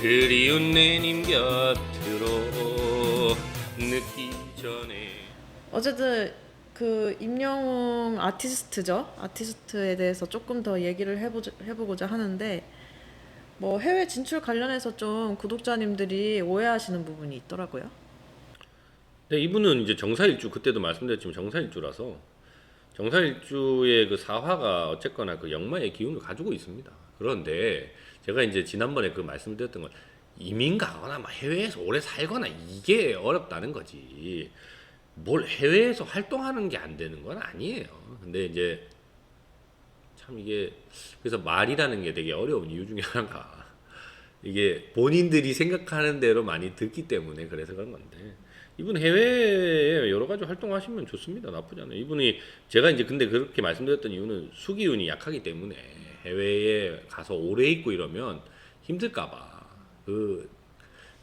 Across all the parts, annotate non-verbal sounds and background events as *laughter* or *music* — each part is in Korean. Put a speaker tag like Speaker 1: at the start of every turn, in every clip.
Speaker 1: 그리운 내님 곁으로 늦기 전에
Speaker 2: 어쨌든 그 임영웅 아티스트죠. 아티스트에 대해서 조금 더 얘기를 해보자, 해보고자 하는데 뭐 해외 진출 관련해서 좀 구독자님들이 오해하시는 부분이 있더라고요.
Speaker 1: 네, 이분은 이제 정사일주 그때도 말씀드렸지만 정사일주라서 정사일주의 그 사화가 어쨌거나 그 역마의 기운을 가지고 있습니다. 그런데 제가 이제 지난번에 그 말씀드렸던 건 이민 가거나 막 해외에서 오래 살거나 이게 어렵다는 거지. 뭘 해외에서 활동하는 게 안 되는 건 아니에요. 근데 이제 참 이게 그래서 말이라는 게 되게 어려운 이유 중에 하나가 이게 본인들이 생각하는 대로 많이 듣기 때문에 그래서 그런 건데 이분 해외에 여러 가지 활동하시면 좋습니다. 나쁘지 않아요. 이분이 제가 이제 근데 그렇게 말씀드렸던 이유는 수기운이 약하기 때문에 해외에 가서 오래 있고 이러면 힘들까봐. 그,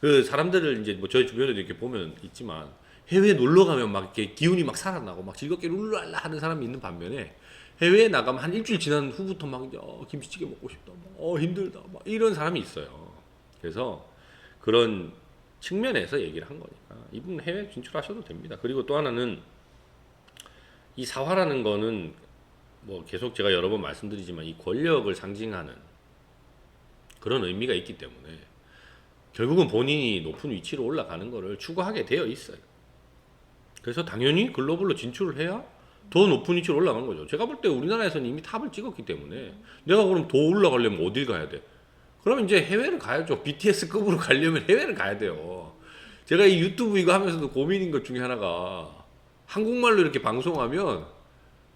Speaker 1: 그 사람들을 이제 뭐 저희 주변에도 이렇게 보면 있지만 해외 놀러 가면 막 이렇게 기운이 막 살아나고 막 즐겁게 룰랄라 하는 사람이 있는 반면에 해외에 나가면 한 일주일 지난 후부터 막 이제 어, 김치찌개 먹고 싶다, 막, 어 힘들다, 막 이런 사람이 있어요. 그래서 그런 측면에서 얘기를 한 거니까 이분 해외 진출하셔도 됩니다. 그리고 또 하나는 이 사화라는 거는 뭐 계속 제가 여러 번 말씀드리지만 이 권력을 상징하는 그런 의미가 있기 때문에 결국은 본인이 높은 위치로 올라가는 거를 추구하게 되어 있어요. 그래서 당연히 글로벌로 진출을 해야 더 높은 위치로 올라가는 거죠. 제가 볼 때 우리나라에서는 이미 탑을 찍었기 때문에 내가 그럼 더 올라가려면 어딜 가야 돼? 그러면 이제 해외를 가야죠. BTS급으로 가려면 해외를 가야 돼요. 제가 이 유튜브 이거 하면서도 고민인 것 중에 하나가 한국말로 이렇게 방송하면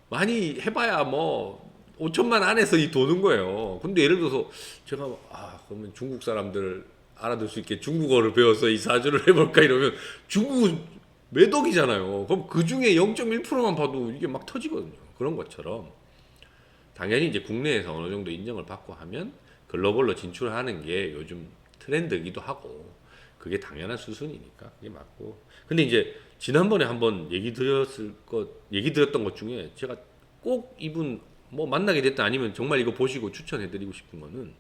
Speaker 1: 많이 해봐야 뭐 5천만 안에서 이 도는 거예요. 근데 예를 들어서 제가 아 그러면 중국 사람들 알아들 수 있게 중국어를 배워서 이 사주를 해볼까 이러면 중국은 매덕이잖아요. 그럼 그 중에 0.1%만 봐도 이게 막 터지거든요. 그런 것처럼 당연히 이제 국내에서 어느 정도 인정을 받고 하면 글로벌로 진출하는 게 요즘 트렌드이기도 하고 그게 당연한 수순이니까 그게 맞고 근데 이제 지난번에 한번 얘기 드렸을 것 얘기 드렸던 것 중에 제가 꼭 이분 뭐 만나게 됐다 아니면 정말 이거 보시고 추천해 드리고 싶은 거는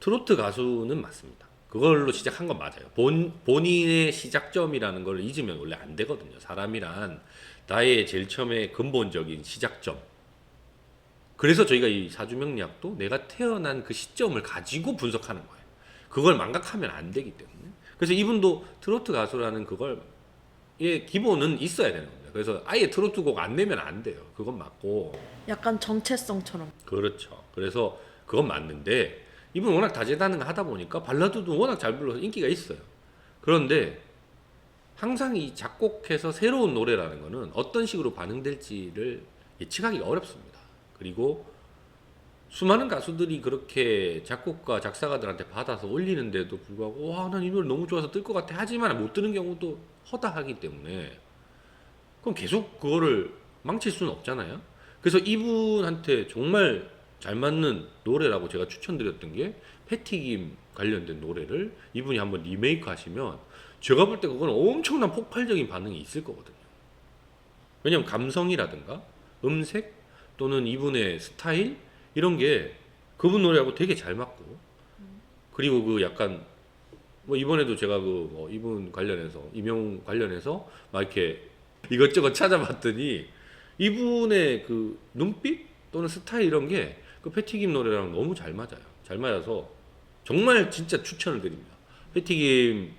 Speaker 1: 트로트 가수는 맞습니다. 그걸로 시작한 건 맞아요. 본 본인의 시작점이라는 걸 잊으면 원래 안 되거든요. 사람이란 나의 제일 처음에 근본적인 시작점. 그래서 저희가 이 사주명리학도 내가 태어난 그 시점을 가지고 분석하는 거예요. 그걸 망각하면 안 되기 때문에. 그래서 이분도 트로트 가수라는 그걸 예 기본은 있어야 되는 겁니다. 그래서 아예 트로트 곡 안 내면 안 돼요. 그건 맞고
Speaker 2: 약간 정체성처럼.
Speaker 1: 그렇죠. 그래서 그건 맞는데 이분 워낙 다재다능하다 보니까 발라드도 워낙 잘 불러서 인기가 있어요. 그런데 항상 이 작곡해서 새로운 노래라는 거는 어떤 식으로 반응될지를 예측하기가 어렵습니다. 그리고 수많은 가수들이 그렇게 작곡가 작사가들한테 받아서 올리는데도 불구하고 와 난 이 노래 너무 좋아서 뜰 것 같아 하지만 못 뜨는 경우도 허다하기 때문에 그럼 계속 그거를 망칠 수는 없잖아요. 그래서 이분한테 정말 잘 맞는 노래라고 제가 추천드렸던 게 패티김 관련된 노래를 이분이 한번 리메이크 하시면 제가 볼 때 그건 엄청난 폭발적인 반응이 있을 거거든요. 왜냐면 감성이라든가 음색 또는 이분의 스타일 이런 게 그분 노래하고 되게 잘 맞고 그리고 그 약간 뭐 이번에도 제가 그 뭐 이분 관련해서 임용 관련해서 막 이렇게 이것저것 찾아봤더니 이분의 그 눈빛 또는 스타일 이런 게 그 패티김 노래랑 너무 잘 맞아요. 잘 맞아서 정말 진짜 추천을 드립니다. 패티김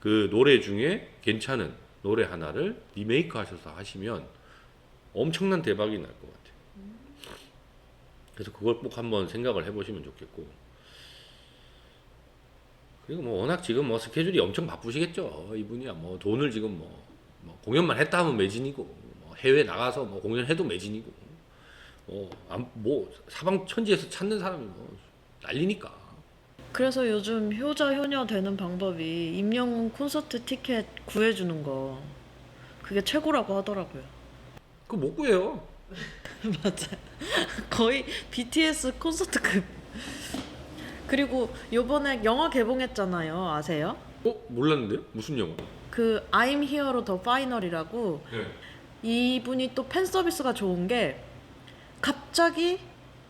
Speaker 1: 그 노래 중에 괜찮은 노래 하나를 리메이크 하셔서 하시면 엄청난 대박이 날 것 같아요. 그래서 그걸 꼭 한번 생각을 해보시면 좋겠고. 그리고 뭐 워낙 지금 뭐 스케줄이 엄청 바쁘시겠죠. 이분이야 뭐 돈을 지금 뭐, 뭐 공연만 했다 하면 매진이고 뭐 해외 나가서 뭐 공연해도 매진이고 뭐, 안- 뭐 사방 천지에서 찾는 사람이 뭐 난리니까.
Speaker 2: 그래서 요즘 효자 효녀 되는 방법이 임영웅 콘서트 티켓 구해주는 거 그게 최고라고 하더라고요.
Speaker 1: 그거 못 구해요. *laughs*
Speaker 2: 맞아. 거의 BTS 콘서트급. 그리고 요번에 영화 개봉했잖아요. 아세요?
Speaker 1: 어 몰랐는데요? 무슨 영화?
Speaker 2: 그 I'm Here로 더 파이널이라고
Speaker 1: 네.
Speaker 2: 이분이 또 팬 서비스가 좋은 게 갑자기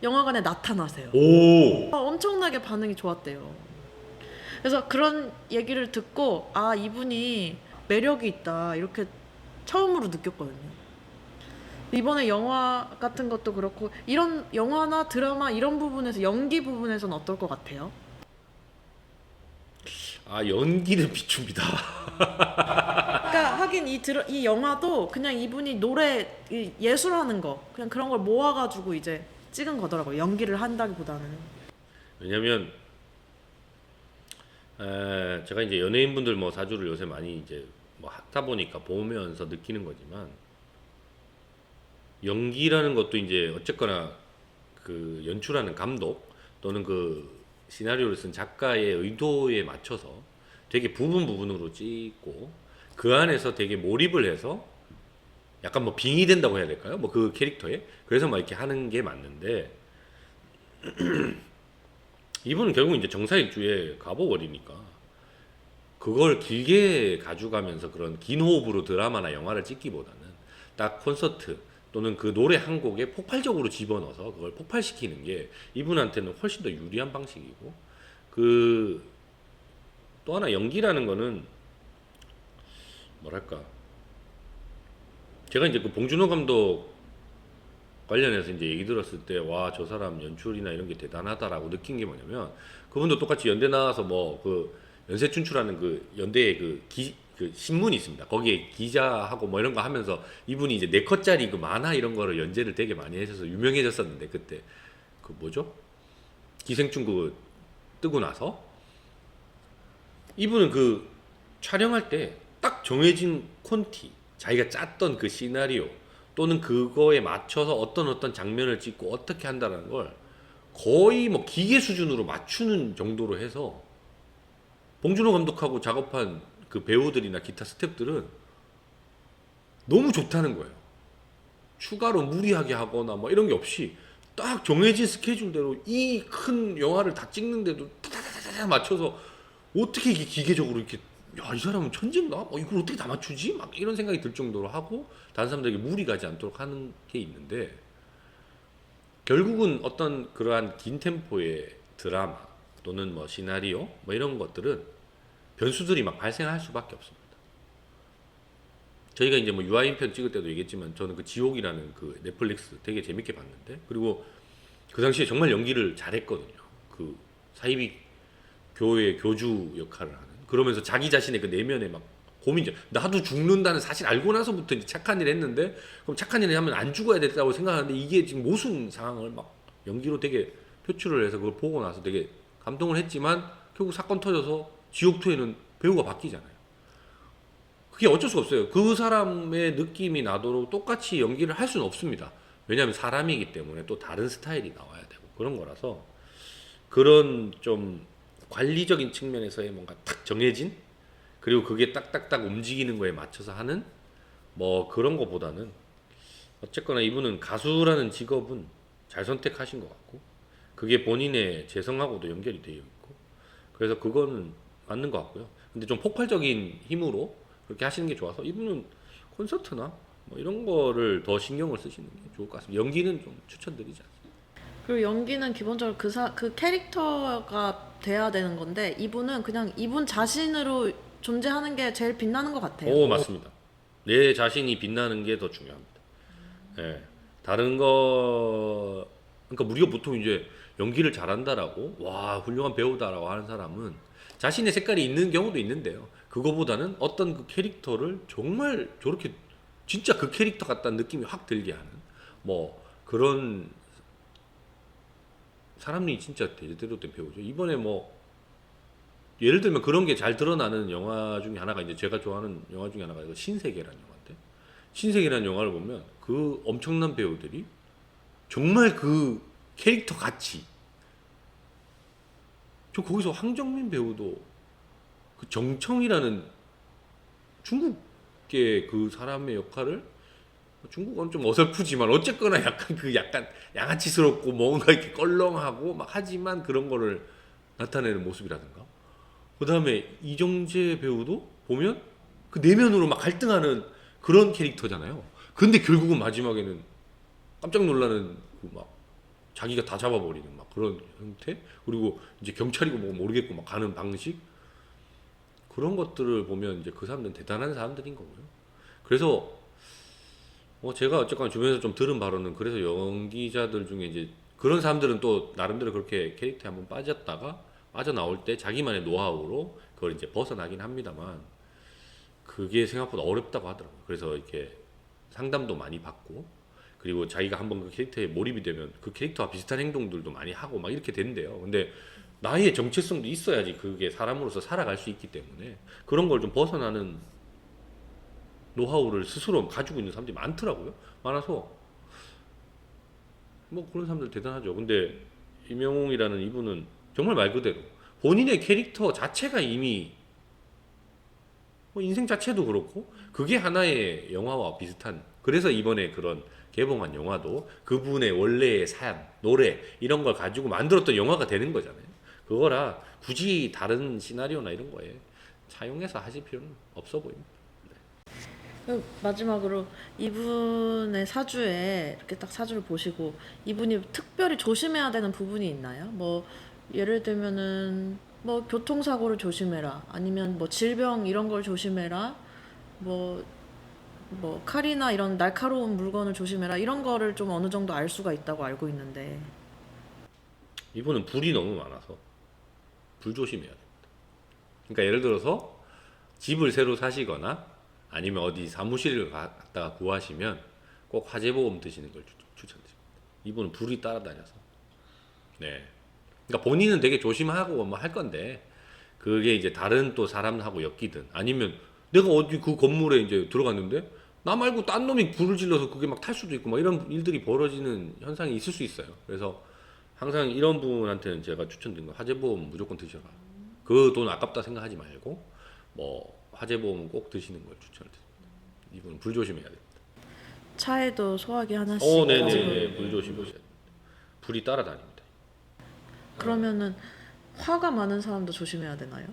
Speaker 2: 영화관에 나타나세요.
Speaker 1: 오.
Speaker 2: 아, 엄청나게 반응이 좋았대요. 그래서 그런 얘기를 듣고 아 이분이 매력이 있다 이렇게 처음으로 느꼈거든요. 이번에 영화 같은 것도 그렇고 이런 영화나 드라마 이런 부분에서 연기 부분에서는 어떨 것 같아요?
Speaker 1: 아 연기는 비춥니다. *laughs*
Speaker 2: 그러니까 하긴 이 드라, 이 영화도 그냥 이분이 노래 이 예술하는 거 그냥 그런 걸 모아가지고 이제 찍은 거더라고요. 연기를 한다기보다는.
Speaker 1: 왜냐면 에, 제가 이제 연예인분들 뭐 사주를 요새 많이 이제 뭐 하다 보니까 보면서 느끼는 거지만 연기라는 것도 이제 어쨌거나 그 연출하는 감독 또는 그 시나리오를 쓴 작가의 의도에 맞춰서 되게 부분 부분으로 찍고 그 안에서 되게 몰입을 해서 약간 뭐 빙의 된다고 해야 될까요? 뭐 그 캐릭터에 그래서 막 이렇게 하는 게 맞는데 *clears throat* 이분은 결국 이제 정사일주에 가버버리니까 그걸 길게 가져가면서 그런 긴 호흡으로 드라마나 영화를 찍기보다는 딱 콘서트 또는 그 노래 한 곡에 폭발적으로 집어넣어서 그걸 폭발시키는 게 이분한테는 훨씬 더 유리한 방식이고 그 또 하나 연기라는 거는 뭐랄까 제가 이제 그 봉준호 감독 관련해서 이제 얘기 들었을 때 와 저 사람 연출이나 이런 게 대단하다라고 느낀 게 뭐냐면 그분도 똑같이 연대 나와서 뭐 그 연세 춘추라는 그 연대의 그 기 그 신문이 있습니다. 거기에 기자하고 뭐 이런 거 하면서 이분이 이제 네 컷짜리 그 만화 이런 거를 연재를 되게 많이 하셔서 유명해졌었는데 그때 그 뭐죠? 기생충 그 뜨고 나서 이분은 그 촬영할 때 딱 정해진 콘티 자기가 짰던 그 시나리오 또는 그거에 맞춰서 어떤 어떤 장면을 찍고 어떻게 한다는 걸 거의 뭐 기계 수준으로 맞추는 정도로 해서 봉준호 감독하고 작업한 그 배우들이나 기타 스태프들은 너무 좋다는 거예요. 추가로 무리하게 하거나 뭐 이런 게 없이 딱 정해진 스케줄대로 이 큰 영화를 다 찍는데도 타타타타 맞춰서 어떻게 이게 기계적으로 이렇게 야 이 사람은 천재인가? 뭐 이걸 어떻게 다 맞추지? 막 이런 생각이 들 정도로 하고 다른 사람들에게 무리 가지 않도록 하는 게 있는데 결국은 어떤 그러한 긴 템포의 드라마 또는 뭐 시나리오 뭐 이런 것들은 변수들이 막 발생할 수밖에 없습니다. 저희가 이제 뭐 유아인 편 찍을 때도 얘기했지만 저는 그 지옥이라는 그 넷플릭스 되게 재밌게 봤는데 그리고 그 당시에 정말 연기를 잘했거든요. 그 사이비 교회 교주 역할을 하는 그러면서 자기 자신의 그 내면에 막 고민죠. 나도 죽는다는 사실 알고 나서부터 이제 착한 일 했는데 그럼 착한 일을 하면 안 죽어야 됐다고 생각하는데 이게 지금 모순 상황을 막 연기로 되게 표출을 해서 그걸 보고 나서 되게 감동을 했지만 결국 사건 터져서 지옥2에는 배우가 바뀌잖아요. 그게 어쩔 수가 없어요. 그 사람의 느낌이 나도록 똑같이 연기를 할 수는 없습니다. 왜냐하면 사람이기 때문에 또 다른 스타일이 나와야 되고 그런 거라서 그런 좀 관리적인 측면에서의 뭔가 딱 정해진 그리고 그게 딱딱딱 움직이는 거에 맞춰서 하는 뭐 그런 거보다는 어쨌거나 이분은 가수라는 직업은 잘 선택하신 것 같고 그게 본인의 재성하고도 연결이 되어 있고 그래서 그거는 맞는 것 같고요. 근데 좀 폭발적인 힘으로 그렇게 하시는 게 좋아서 이분은 콘서트나 뭐 이런 거를 더 신경을 쓰시는 게 좋을 것 같습니다. 연기는 좀 추천드리지 않습니다.
Speaker 2: 그리고 연기는 기본적으로 그, 사, 그 캐릭터가 돼야 되는 건데 이분은 그냥 이분 자신으로 존재하는 게 제일 빛나는 것 같아요.
Speaker 1: 오 맞습니다. 내 자신이 빛나는 게 더 중요합니다. 예. 다른 거 그러니까 우리가 보통 이제 연기를 잘한다라고 와 훌륭한 배우다라고 하는 사람은 자신의 색깔이 있는 경우도 있는데요. 그거보다는 어떤 그 캐릭터를 정말 저렇게 진짜 그 캐릭터 같다는 느낌이 확 들게 하는 뭐 그런 사람이 진짜 제대로 된 배우죠. 이번에 뭐 예를 들면 그런 게 잘 드러나는 영화 중에 하나가 이제 제가 좋아하는 영화 중에 하나가 신세계라는 영화인데 신세계라는 영화를 보면 그 엄청난 배우들이 정말 그 캐릭터 같이 저 거기서 황정민 배우도 그 정청이라는 중국계 그 사람의 역할을 중국어는 좀 어설프지만 어쨌거나 약간 그 약간 양아치스럽고 뭔가 이렇게 껄렁하고 막 하지만 그런 거를 나타내는 모습이라든가 그 다음에 이정재 배우도 보면 그 내면으로 막 갈등하는 그런 캐릭터잖아요. 근데 결국은 마지막에는 깜짝 놀라는 그 막 자기가 다 잡아버리는 막 그런 형태 그리고 이제 경찰이고 뭐 모르겠고 막 가는 방식 그런 것들을 보면 이제 그 사람들은 대단한 사람들인 거고요. 그래서 뭐 제가 어쨌거나 주변에서 좀 들은 바로는 그래서 연기자들 중에 이제 그런 사람들은 또 나름대로 그렇게 캐릭터에 한번 빠졌다가 빠져나올 때 자기만의 노하우로 그걸 이제 벗어나긴 합니다만 그게 생각보다 어렵다고 하더라고요. 그래서 이렇게 상담도 많이 받고 그리고 자기가 한번 그 캐릭터에 몰입이 되면 그 캐릭터와 비슷한 행동들도 많이 하고 막 이렇게 된대요. 근데 나의 정체성도 있어야지 그게 사람으로서 살아갈 수 있기 때문에 그런 걸 좀 벗어나는 노하우를 스스로 가지고 있는 사람들이 많더라고요. 많아서 뭐 그런 사람들 대단하죠. 근데 임영웅이라는 이분은 정말 말 그대로 본인의 캐릭터 자체가 이미 뭐 인생 자체도 그렇고 그게 하나의 영화와 비슷한 그래서 이번에 그런 개봉한 영화도 그분의 원래의 삶, 노래 이런 걸 가지고 만들었던 영화가 되는 거잖아요. 그거라 굳이 다른 시나리오나 이런 거에 차용해서 하실 필요는 없어 보입니다.
Speaker 2: 그 마지막으로 이분의 사주에 이렇게 딱 사주를 보시고 이분이 특별히 조심해야 되는 부분이 있나요? 뭐 예를 들면은 뭐 교통사고를 조심해라 아니면 뭐 질병 이런 걸 조심해라 뭐 뭐 칼이나 이런 날카로운 물건을 조심해라 이런 거를 좀 어느 정도 알 수가 있다고 알고 있는데
Speaker 1: 이분은 불이 너무 많아서 불 조심해야 됩니다. 그러니까 예를 들어서 집을 새로 사시거나 아니면 어디 사무실을 갔다가 구하시면 꼭 화재보험 드시는 걸 추- 추천드립니다. 이분은 불이 따라다녀서. 네. 그러니까 본인은 되게 조심하고 뭐 할 건데 그게 이제 다른 또 사람하고 엮이든 아니면 내가 어디 그 건물에 이제 들어갔는데 나 말고 딴 놈이 불을 질러서 그게 막 탈 수도 있고 막 이런 일들이 벌어지는 현상이 있을 수 있어요. 그래서 항상 이런 분한테는 제가 추천드린 거 화재보험 무조건 드셔라. 그 돈 아깝다 생각하지 말고 뭐 화재보험 꼭 드시는 걸 추천드립니다. 이분은 불 조심해야 돼요.
Speaker 2: 차에도 소화기 하나씩
Speaker 1: 어,
Speaker 2: 가지고
Speaker 1: 네네네. 불 조심하셔야 됩니다. 불이 따라다닙니다.
Speaker 2: 그러면은 화가 많은 사람도 조심해야 되나요?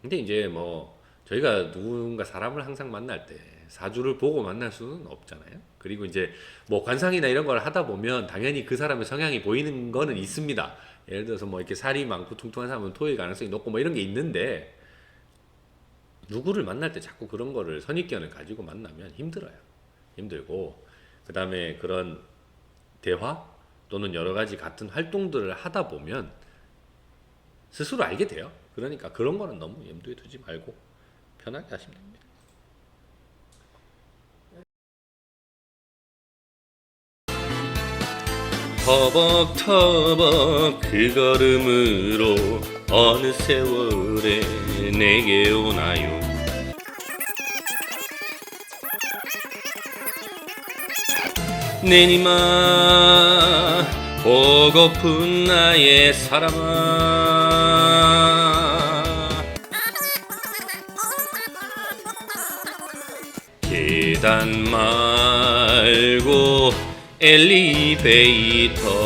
Speaker 1: 근데 이제 뭐 저희가 누군가 사람을 항상 만날 때 사주를 보고 만날 수는 없잖아요. 그리고 이제 뭐 관상이나 이런 걸 하다 보면 당연히 그 사람의 성향이 보이는 거는 있습니다. 예를 들어서 뭐 이렇게 살이 많고 퉁퉁한 사람은 토일 가능성이 높고 뭐 이런 게 있는데 누구를 만날 때 자꾸 그런 거를 선입견을 가지고 만나면 힘들어요. 힘들고 그 다음에 그런 대화 또는 여러 가지 같은 활동들을 하다 보면 스스로 알게 돼요. 그러니까 그런 거는 너무 염두에 두지 말고 편하게 하시면 됩니다. 터벅터벅 그 걸음으로 어느 세월에 내게 오나요 내니마 보고픈 나의 사랑아 계단 말고 엘리베이터